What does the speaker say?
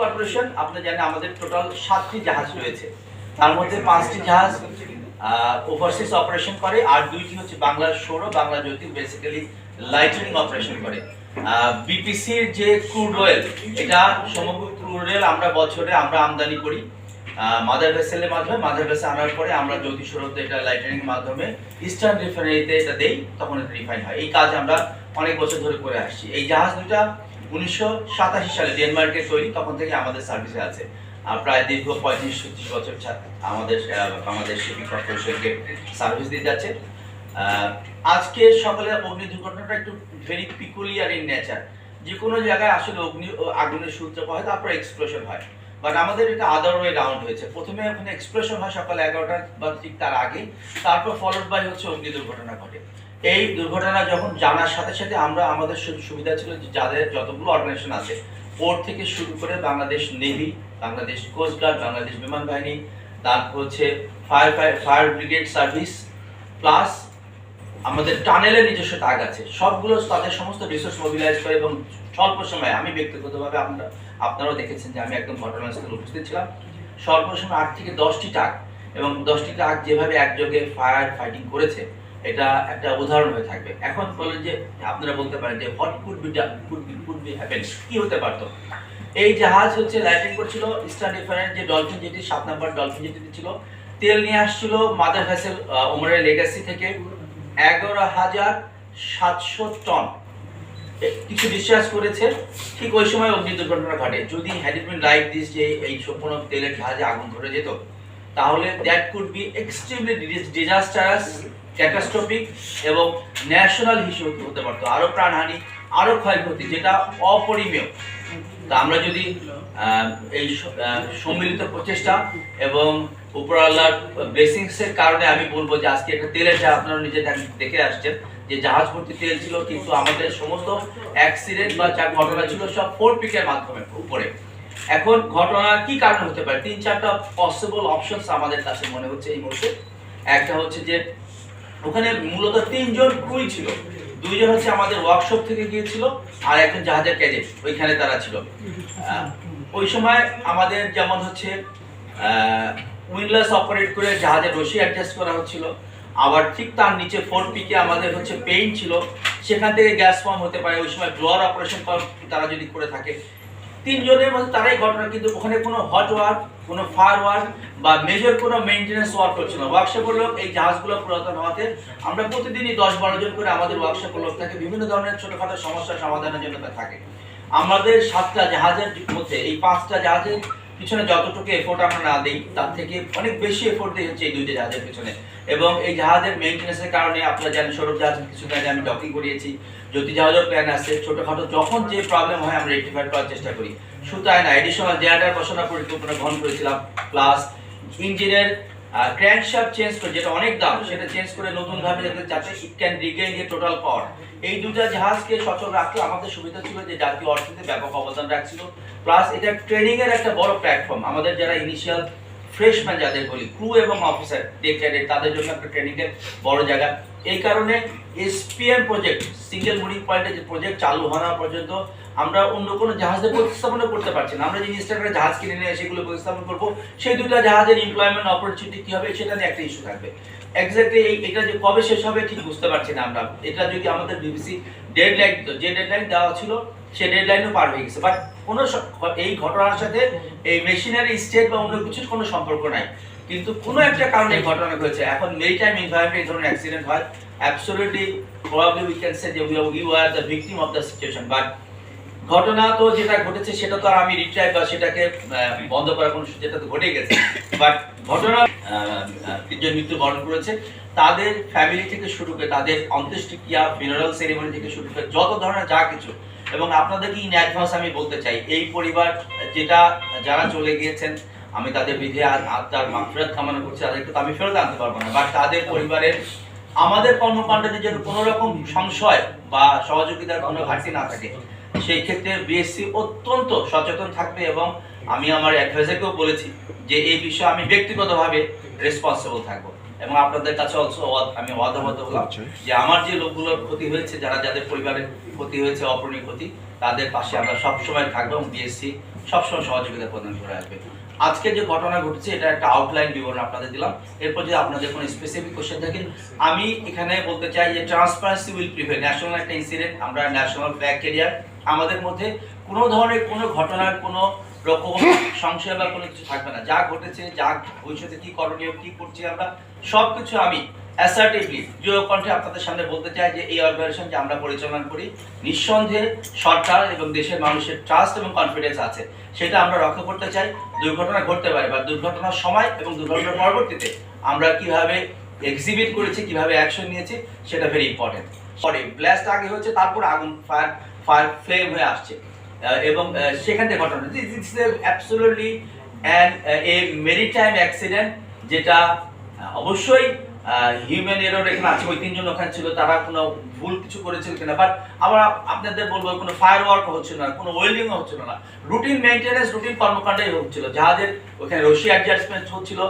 Corporation আপনি জানেন আমাদের টোটাল সাতটি জাহাজ রয়েছে। তার মধ্যে পাঁচটি জাহাজ ওভারসিজ অপারেশন করে, আর দুইটি হচ্ছে বাংলার সৌর, Bangla Jyoti basically lightering operation করে। বিপিসির যে ক্রুড অয়েল এটা সমগ্র ক্রুড অয়েল আমরা বছরে আমরা আমদানি করি। মাদার ভেসেলের মাধ্যমে মাদার ভেসেল আনার পরে আমরা জ্যোতি সৌরতে এটা লাইটারিং মাধ্যমে ইস্টার্ন রিফাইনারিতে এটা দেই, তখন এটা রিফাইন হয়। এই কাজ আমরা অনেক বছর ধরে করে আসছি। এই জাহাজ দুটা উনিশশো সাতাশি সালে ডেনমার্কে তৈরি তখন থেকে আমাদের সার্ভিসে আছে। প্রায় দীর্ঘ পঁয়ত্রিশ, ছত্রিশ বছর আমাদের বাংলাদেশ শিপিং কর্পোরেশনকে সার্ভিস দিয়ে যাচ্ছে। আজকে সকালে অগ্নি দুর্ঘটনাটা একটু ভেরি পিকুলিয়ার ইন নেচার যে কোনো জায়গায় আসলে অগ্নি আগুনের সূত্রপাত হয়, তারপর এক্সপ্লোশন হয়। বাট আমাদের এটা আদার ওয়ে রাউন্ড হয়েছে। প্রথমে ওখানে এক্সপ্লোশন হয় সকাল এগারোটা বা ঠিক তার আগে তারপর ফলোড বাই হচ্ছে অগ্নি দুর্ঘটনা ঘটে। এই দুর্ঘটনা যখন জানার সাথে সাথে আমরা আমাদের সুবিধা ছিল যাদের যতগুলো অর্গানাইজেশন আছে পোর্ট থেকে শুরু করে Bangladesh navy, Bangladesh coast guard Bangladesh বিমান বাহিনী, তারপর হচ্ছে fire fire fire brigade service plus আমাদের টানেলের নিজস্ব দাগ আছে। সবগুলো তাদের সমস্ত রিসোর্স মোবিলাইজ করে এবং স্বল্প সময়ে, আমি ব্যক্তিগতভাবে আপনারা, আপনারাও দেখেছেন যে আমি একদম ঘটনাস্থলে উপস্থিত ছিলাম। স্বল্প সময় আট থেকে দশটি টাক এবং দশটি টাক যেভাবে একযোগে ফায়ার ফাইটিং করেছে এটা একটা উদাহরণ হয়ে থাকবে। এখন বলেন যে, আপনারা বলতে পারেন যে what could be could be could be কি হতে পারতো? এই জাহাজ হচ্ছে লাইটিং করছিল ইস্টার্ন ডিফারেন্ট যে ডলফিন যেটি, সাত নাম্বার ডলফিন যেটি ছিল, তেল নিয়ে আসছিল মাদার ভেসেল ওমরের লেগাসি থেকে। এগারো হাজার সাতশো টন কিছু ডিসচার্জ করেছে। ঠিক ওই সময় অগ্নি দুর্ঘটনা ঘটে। যদি হ্যাডিবিন লাইক দিস যে এই সম্পূর্ণ তেলের জাহাজে আগুন ধরে যেত, তাহলে that could be extremely disastrous catastrophic এবং ন্যাশনাল হিসেবে হতে পারতো। আরও প্রাণহানি আরও ক্ষয়ক্ষতি, যেটা অপরিমেয়। তা আমরা যদি এই সম্মিলিত প্রচেষ্টা এবং উপর আল্লাহর ব্লেসিংসের কারণে আমি বলব যে আজকে একটা তেলের যা আপনারা নিজে দেখে আসছেন, যে জাহাজ ভর্তি তেল ছিল, কিন্তু আমাদের সমস্ত অ্যাক্সিডেন্ট বা যা ঘটনা ছিল সব ফোর পিকের মাধ্যমে, উপরে। এখন ঘটনা কি কারণে হতে পারে? তিন চারটা পসিবল অপশনস আমাদের কাছে মনে হচ্ছে এই মুহূর্তে। একটা হচ্ছে যে ওখানে মূলত তিনজন ক্রুই ছিল। দুইজন হচ্ছে আমাদের ওয়ার্কশপ থেকে গিয়েছিল আর একজন জাহাজের ক্যাডেট ওইখানে তারা ছিল। ওই সময় আমাদের যেমন হচ্ছে উইন্ডলেস অপারেট করে জাহাজের রশি অ্যাডজাস্ট করা হচ্ছিল। আবার ঠিক তার নিচে ফোর পিকে আমাদের হচ্ছে পেইন ছিল। সেখান থেকে গ্যাস ফর্ম হতে পারে। ওই সময় ব্লোয়ার অপারেশন তারা যদি করে থাকে তিনজনের মধ্যে তারাই ঘটনা, কিন্তু ওখানে কোনো হট ওয়ার্ক কোনো ফায়ার ওয়ার্ক বা মেজর কোনো মেনটেন্যান্স ওয়ার্ক হচ্ছে না। ওয়ার্কশপের লোক এই জাহাজগুলো পুরাতন হওয়াতে আমরা প্রতিদিনই দশ বারো জন করে আমাদের ওয়ার্কশপের লোক থাকে, বিভিন্ন ধরনের ছোটখাটো সমস্যার সমাধানের জন্য থাকে। আমাদের সাতটা জাহাজের মধ্যে এই পাঁচটা জাহাজের পিছনে যতটুকু এফোর্ট আমরা না দিই, তার থেকে অনেক বেশি এফোর্ট দিয়ে হচ্ছে এই দুইটা জাহাজের পিছনে। এবং এই জাহাজের মেনটেন্যান্সের কারণে আপনারা জানেন সৌরভ জাহাজ কিছুদিন আগে আমি ডকিং করিয়েছি। জ্যোতি জাহাজের প্ল্যান আছে, ছোটখাটো যখন যে প্রবলেম হয় আমরা রেক্টিফাই করার চেষ্টা করি। সুতায় না এডিশনাল জেনারেটর বসানোর পরিকল্পনা গ্রহণ করেছিলাম প্লাস ইঞ্জিনের ক্র্যাঙ্কশাফট চেঞ্জ করে, যেটা অনেক দাম, সেটা চেঞ্জ করে নতুন ভাবে যাতে যাতে it can regain a total power এই দুটা জাহাজকে সচল রাখতে আমাদের সুবিধা ছিল যে জাতীয় অর্থনীতি ব্যাপক অবদান রাখছিল। প্লাস এটা ট্রেনিং এর একটা বড় প্ল্যাটফর্ম আমাদের যারা ইনিশিয়াল ফ্রেশম্যান যাদের বলি ক্রু এবং অফিসার ডে ক্যাডেট তাদের জন্য একটা ট্রেনিং এর বড় জায়গা। এই কারণে এসপিএম প্রজেক্ট সিঙ্গেল মুডিং পয়েন্টের যে প্রজেক্ট চালু হওয়া পর্যন্ত আমরা অন্য কোনো জাহাজের প্রতিস্থাপন করতে পারছি না। আমরা যে ইনস্টাগ্রামে জাহাজ কিনে নিয়ে সেগুলো প্রতিস্থাপন করব, সেই দুটো জাহাজের এমপ্লয়মেন্ট অপরচুনিটি কি হবে, সেটা নিয়ে একটা ইস্যু থাকবে। এক্স্যাক্টলি এই, এটা যে কবে শেষ হবে ঠিক বুঝতে পারছি না আমরা। এটা যদি আমাদের বিবিসি ডেডলাইন দিত যে ডেড লাইন দেওয়া ছিল সে ডেডলাইনও পার হয়ে গেছে। বাট কোনো এই ঘটনার সাথে এই মেশিনারি স্টেট বা অন্য কিছুর কোনো সম্পর্ক নাই। কিন্তু কোনো একটা কারণে এই ঘটনা হয়েছে এখন মেরিটাইম এনভায়রনমেন্ট এই ধরনের অ্যাক্সিডেন্ট হয়। Absolutely probably we can say যে we are the victim of the situation but ঘটনা তো যেটা ঘটেছে, সেটা তো আর আমি রিট্রাই বা সেটাকে বন্ধ করার কোনো যেটা তো ঘটে গেছে। বাট ঘটনা তিনজন মৃত্যুবরণ করেছে। তাদের ফ্যামিলি থেকে শুরু করে, তাদের অন্ত্যেষ্টিক্রিয়া ফিনারাল সেরিমনি থেকে শুরু করে, যত ধরনের যা কিছু এবং আপনাদেরকে ইন অ্যাডভান্স আমি বলতে চাই, এই পরিবার যেটা যারা চলে গিয়েছেন, আমি তাদের বিধে আর আত্মার মাফিরাত কামনা করছি তাদেরকে তো আমি ফেরত আনতে পারব না। বাট তাদের পরিবারের, আমাদের কর্মকাণ্ডের যেন কোনো রকম সংশয় বা সহযোগিতার কোনো ঘাটতি না থাকে, সেই ক্ষেত্রে বিএসসি অত্যন্ত সচেতন থাকবে এবং আমি আমার অ্যাডভাইজারকেও বলেছি যে এই বিষয়ে আমি ব্যক্তিগতভাবে রেসপন্সিবল থাকব। এবং আপনাদের কাছে অলসো আমি ওয়াদাবদ্ধ হলাম যে আমার যে লোকগুলোর ক্ষতি হয়েছে যারা যাদের পরিবারের ক্ষতি হয়েছে অপূরণীয় ক্ষতি তাদের পাশে আমরা সবসময় থাকব এবং বিএসসি সবসময় সহযোগিতা প্রদান করে আসবে। আজকে যে ঘটনা ঘটেছে এটা একটা আউটলাইন বিবরণ আপনাদের দিলাম। এরপর যদি আপনাদের কোনো স্পেসিফিক কোশ্চেন থাকে আমি এখানে বলতে চাই যে ট্রান্সপারেন্সি উইল প্রিভেল ন্যাশনাল একটা ইনসিডেন্ট আমরা ন্যাশনাল ফ্ল্যাগ ক্যারিয়ার আমাদের মধ্যে কোনো ধরনের কোনো ঘটনার কোনো রকম সংশয় বা কোনো কিছু থাকবে না। যা ঘটেছে, যা ভবিষ্যতে কি করণীয়, কি করছি আমরা, সবকিছু আমি অ্যাসার্টিভলি দৃঢ় কণ্ঠে আপনাদের সামনে বলতে চাই যে এই অর্গানাইজেশন যে আমরা পরিচালনা করি। নিঃসন্দেহে সরকার এবং দেশের মানুষের ট্রাস্ট এবং কনফিডেন্স আছে। সেটা আমরা রক্ষা করতে চাই। দুর্ঘটনা ঘটতে পারে বা দুর্ঘটনার সময় এবং দুর্ঘটনার পরবর্তীতে আমরা কীভাবে এক্সিবিট করেছি, কীভাবে অ্যাকশন নিয়েছি, সেটা ভেরি ইম্পর্টেন্ট পরে ব্লাস্ট আগে হচ্ছে তারপর আগুন ফায়ার ফায়ার ফ্লেম হয়ে আসছে। এবং সেখান ঘটনা। অ্যাক্সিডেন্ট যেটা অবশ্যই হিউম্যান এরর এখানে আছে। ওই তিনজন ওখানে ছিল, তারা কোনো ভুল কিছু করেছিল কিনা। বাট আবার আপনাদের বলব, কোনো ফায়ার ওয়ার্ক হচ্ছিল না, কোনো ওয়েল্ডিং হচ্ছিল না। রুটিন মেনটেন্যান্স রুটিন কর্মকাণ্ডই হচ্ছিল। জাহাজের ওখানে রশি অ্যাডজাস্টমেন্ট হচ্ছিল।